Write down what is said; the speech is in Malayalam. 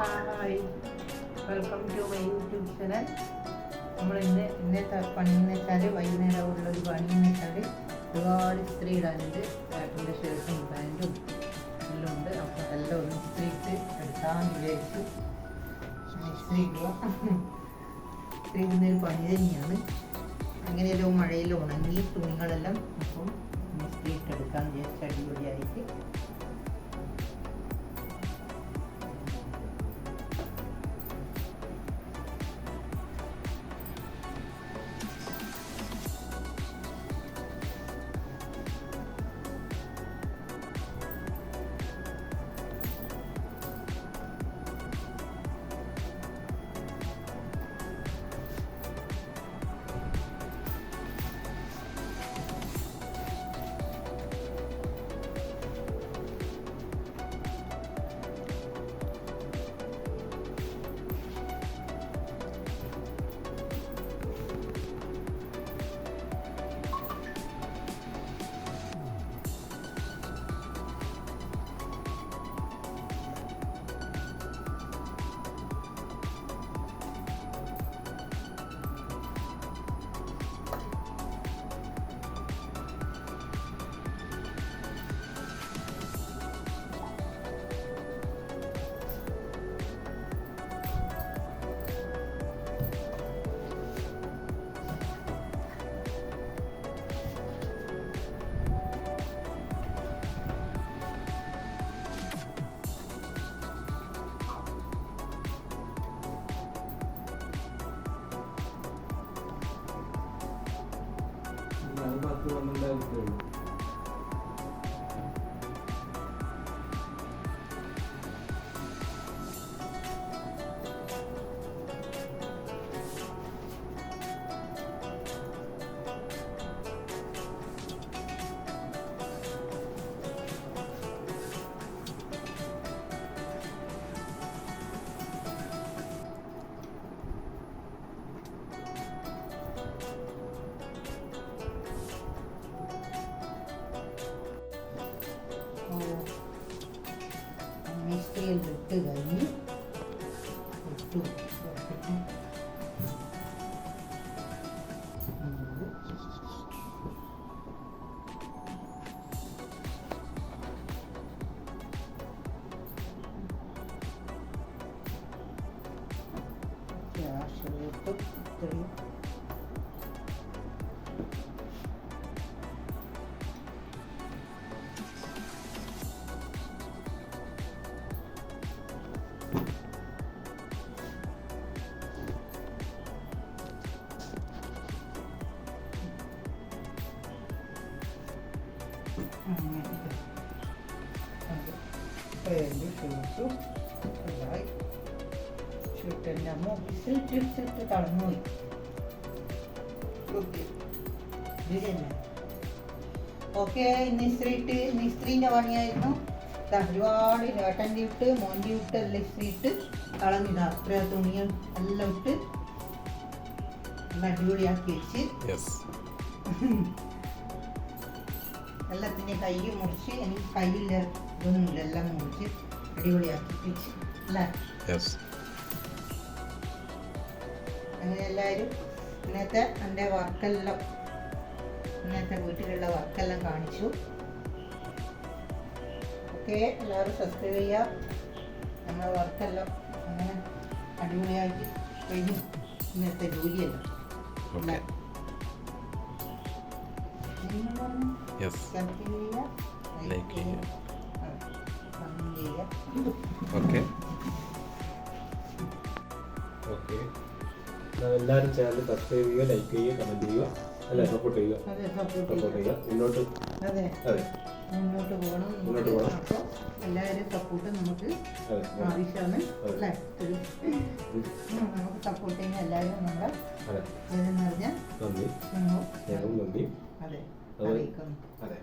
Hi welcome to my YouTube channel നമ്മൾ ഇന്ന് ഇന്നത്തെ പണിയെന്ന് വെച്ചാൽ വൈകുന്നേരം ഉള്ള ഒരു പണിയെന്ന് വെച്ചാൽ ഒരുപാട് ഇസ്ത്രീ ഇടാനുണ്ട്. ഏട്ടന്റെ ഷർട്ടും പാന്റും എല്ലാം ഉണ്ട്. അപ്പോൾ എല്ലാം ഒന്ന് ഇസ്ത്രി ഇട്ട് എടുക്കാമെന്ന് വിചാരിച്ചു. ഇസ്ത്രീ ഇടുക. ഇസ്ത്രി ഇടുന്ന ഒരു പണി തന്നെയാണ്. അങ്ങനെയല്ലോ മഴയിൽ ഉണങ്ങി തുണികളെല്ലാം അപ്പം ഇസ്ത്രി വിചാരിച്ചു അടിപൊളിയായിട്ട് പത്ത് പന്ത്രണ്ടായിരത്തേ ഉള്ളൂ. മിക്സിയിൽ ഇട്ട് കഴിഞ്ഞ് ഇട്ടു ഇട്ടിട്ട് ഇത് പേര് ഷൂട്ടു എല്ലായി ഷൂട്ടിന്റെ അമ്മ ഓഫീസിൽ ഇട്ടിട്ട് കളഞ്ഞുപോയി ഓക്കെ ഇസ്ത്രീട്ട് ഇട്ട് ഇസ്ത്രീന്റെ പണിയായിരുന്നു ഒരുപാട് ഏട്ടന്റെ ഇട്ട് മോന്റെ ഇട്ട് എല്ലാം ഇസ്ത്രീ ഇട്ട് കളഞ്ഞിതാ അത്ര തുണിയും എല്ലാം ഇട്ട് നല്ല അടിപൊളിയാക്കി വെച്ച് എല്ലാത്തിന്റെ കൈ മുറിച്ച് എനിക്ക് കയ്യില്ല ഇതൊന്നുമില്ല എല്ലാം മുറിച്ച് അടിപൊളിയാക്കി വെച്ച് അല്ലേ? അങ്ങനെ എല്ലാവരും ഇന്നത്തെ എന്റെ വർക്കെല്ലാം ഇന്നത്തെ വീട്ടിലുള്ള വർക്കെല്ലാം കാണിച്ചു. ഓക്കെ എല്ലാവരും സബ്സ്ക്രൈബ് ചെയ്യുക. നമ്മളെ വർക്കെല്ലാം അങ്ങനെ അടിപൊളിയാക്കി കഴിഞ്ഞു. ഇന്നത്തെ ജോലിയല്ല. യെസ് ചെയ്യുക ഓക്കെ ഓക്കെ എല്ലാവരും ചാനൽ സബ്സ്ക്രൈബ് ചെയ്യുക ലൈക്ക് ചെയ്യുക കമന്റ് ചെയ്യുക അല്ല? സപ്പോർട്ട് ചെയ്യുക. സപ്പോർട്ട് ചെയ്യുക. മുന്നോട്ട് അതെ. അതെ. മുന്നോട്ട് പോകണം. മുന്നോട്ട് പോകണം. അപ്പോൾ എല്ലാവരും സപ്പോർട്ട് നമുക്ക് ആവശ്യമാണ്. അല്ലേ? നമുക്ക് സപ്പോർട്ട് ചെയ്യുന്ന എല്ലാവരും നമ്മുടെ നന്ദി. നന്ദി. അതെ അതെ. അറിയിക്കുന്നു അതെ